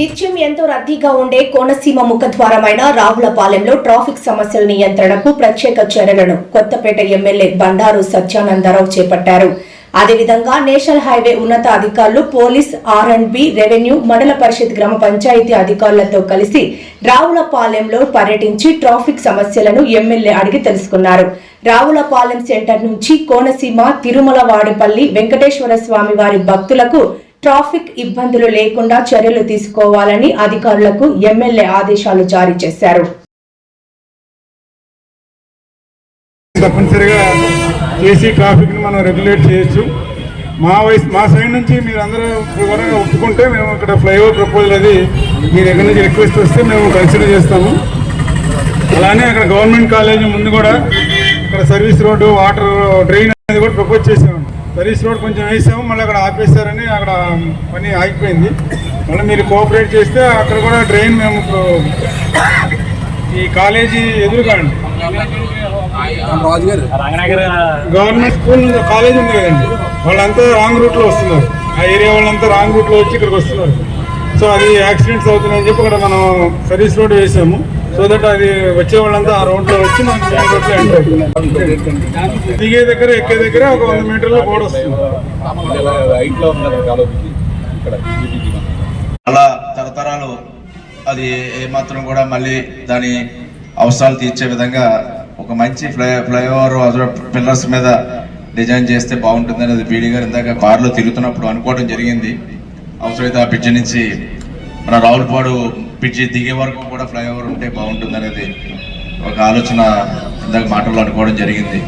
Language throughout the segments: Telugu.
నిత్యం ఎంతో రద్దీగా ఉండే కోనసీమ ముఖద్వారమైన రావులపాలెంలో ట్రాఫిక్ సమస్యల నియంత్రణకు ప్రత్యేక చర్యలను కొత్తపేట ఎమ్మెల్యే బండారు సత్యానందరావు చేపట్టారు. అదేవిధంగా నేషనల్ హైవే ఉన్నత అధికారులు police R and B revenue mandal parishad గ్రామ పంచాయతీ అధికారులతో కలిసి రావులపాలెంలో పర్యటించి ట్రాఫిక్ సమస్యలను ఎమ్మెల్యే అడిగి తెలుసుకున్నారు. రావులపాలెం సెంటర్ నుంచి కోనసీమ తిరుమలవాడిపల్లి వెంకటేశ్వర స్వామి వారి భక్తులకు ట్రాఫిక్ ఇబ్బందులు లేకుండా చర్యలు తీసుకోవాలని అధికారులకు ఎమ్మెల్యే ఆదేశాలు జారీ చేశారు. తప్పనిసరిగా చేసి ట్రాఫిక్ని మనం రెగ్యులేట్ చేయొచ్చు. మా వయసు మా సైడ్ నుంచి మీరు అందరూ కూడా ఒప్పుకుంటే మేము ఇక్కడ ఫ్లైఓవర్ ప్రపోజల్ అది మీరు ఎక్కడి నుంచి రిక్వెస్ట్ వస్తే మేము కన్సిడర్ చేస్తాము. అలానే అక్కడ గవర్నమెంట్ కాలేజీ ముందు కూడా ఇక్కడ సర్వీస్ రోడ్డు వాటర్ డ్రైన్ అనేది కూడా ప్రపోజ్ చేసాము సర్వీస్ రోడ్ కొంచెం వేసాము మళ్ళీ అక్కడ ఆపేశారని అక్కడ పని ఆగిపోయింది. మళ్ళీ మీరు కోఆపరేట్ చేస్తే అక్కడ కూడా డ్రైన్ మేము ఇప్పుడు ఈ కాలేజీ ఎదురుగాండి గవర్నమెంట్ స్కూల్ కాలేజ్ ఉంది కదండి. వాళ్ళంతా రాంగ్ రూట్లో వస్తున్నారు. ఆ ఏరియా వాళ్ళంతా రాంగ్ రూట్లో వచ్చి ఇక్కడికి వస్తున్నారు. సో అది యాక్సిడెంట్స్ అవుతున్నాయని చెప్పి ఇక్కడ మనం సర్వీస్ రోడ్ వేసాము. సో దట్ అది వచ్చే వాళ్ళంతా ఆ రోడ్లో వచ్చి మెయిన్ ఎంటర్ అవుతుంది దిగే దగ్గర ఎక్కే దగ్గర ఒక వంద మీటర్లో బోర్డు వస్తుంది. అలా తరతరాలు అది ఏమాత్రం కూడా మళ్ళీ దాని అవసరాలు తీర్చే విధంగా ఒక మంచి ఫ్లై ఫ్లైఓవర్ పిల్లర్స్ మీద డిజైన్ చేస్తే బాగుంటుంది అనేది బీడీ గారు ఇందాక కారులో తిరుగుతున్నప్పుడు అనుకోవడం జరిగింది. అవసరమైతే ఆ బ్రిడ్జ్ నుంచి మన రావులపాడు బ్రిడ్జి దిగే వరకు కూడా ఫ్లైఓవర్ ఉంటే బాగుంటుంది అనేది ఒక ఆలోచన ఇందాక మాటల్లో అనుకోవడం జరిగింది.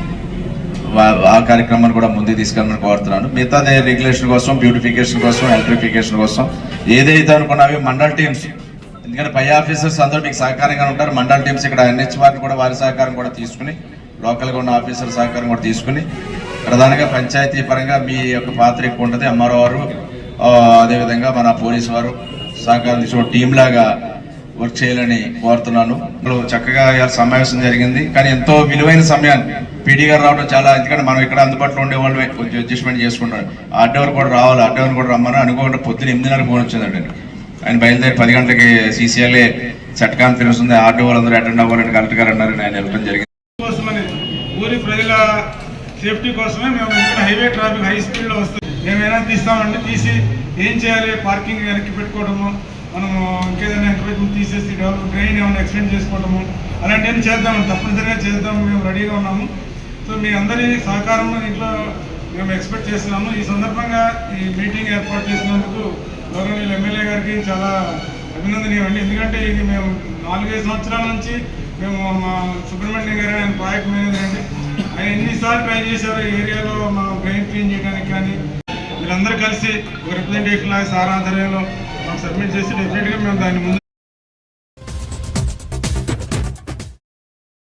వా- ఆ కార్యక్రమాన్ని కూడా ముందే తీసుకెళ్ళమని కోరుతున్నాను. మిగతాది రెగ్యులేషన్ కోసం బ్యూటిఫికేషన్ కోసం ఎలక్ట్రిఫికేషన్ కోసం ఏదైతే అనుకున్నావి మండల్ టీమ్స్. ఎందుకంటే పై ఆఫీసర్స్ అందరూ మీకు సహకారంగా ఉంటారు. మండల్ టీమ్స్ ఇక్కడ ఎన్హెచ్ వారిని కూడా వారి సహకారం కూడా తీసుకుని లోకల్గా ఉన్న ఆఫీసర్ సహకారం కూడా తీసుకుని ప్రధానంగా పంచాయతీ పరంగా మీ యొక్క పాత్ర ఎక్కువ ఉంటుంది. ఎంఆర్ఓ వారు అదేవిధంగా మన పోలీసు వారు సహకారం టీం లాగా వర్క్ చేయాలని కోరుతున్నాను. ఇప్పుడు చక్కగా సమావేశం జరిగింది. కానీ ఎంతో విలువైన సమయాన్ని పీడీ గారు రావడం చాలా ఎందుకంటే మనం ఇక్కడ అందుబాటులో ఉండే వాళ్ళు కొంచెం అడ్జస్ట్మెంట్ చేసుకుంటాను ఆర్డవర్ కూడా రావాలి ఆర్డవర్ కూడా రమ్మని అనుకోకుండా పొద్దున ఎనిమిదిన్నర ఫోన్ వచ్చిందండి. ఆయన బయలుదేరి పది గంటలకి సీసీఎల్ఏ సెట్ కాన్ఫరెన్స్ ఉంది. ఆర్డో వాళ్ళందరూ అటెండ్ అవ్వాలని కలెక్టర్ గారు అన్నారని ఆయన వెళ్ళడం జరిగింది. ఊరి ప్రజల సేఫ్టీ కోసమే మేము హైవే ట్రాఫిక్ హై స్పీడ్లో వస్తుంది మేమైనా తీస్తామంటే తీసి ఏం చేయాలి? పార్కింగ్ వెనక్కి పెట్టుకోవడము మనము ఇంకేదైనా ఎంకరేజ్మెంట్ తీసేసి డెవలప్ డ్రైన్ ఏమైనా ఎక్స్టెండ్ చేసుకోవడము అలాంటివన్నీ చేద్దాం? తప్పనిసరిగా చేద్దాం. మేము రెడీగా ఉన్నాము. సో మీ అందరి సహకారం ఇంట్లో మేము ఎక్స్పెక్ట్ చేస్తున్నాము. ఈ సందర్భంగా ఈ మీటింగ్ ఏర్పాటు చేసినందుకు గౌరవనీయులు ఎమ్మెల్యే గారికి చాలా అభినందనీయమండి. ఎందుకంటే ఇది మేము నాలుగైదు సంవత్సరాల నుంచి మేము మా సుబ్రహ్మణ్యం గారు ఆయన ప్రాజెక్ట్ మేనేజర్ అండి ఆయన ఎన్నిసార్లు ట్రై చేశారు ఈ ఏరియాలో మా బ్రెయిన్ క్లీన్ చేయడానికి కానీ వీళ్ళందరూ కలిసి ఒక రిప్రజెంటేషన్ లాగా సార్ ఆధ్వర్యంలో మాకు సబ్మిట్ చేసి డెఫినెట్గా మేము దాన్ని ముందు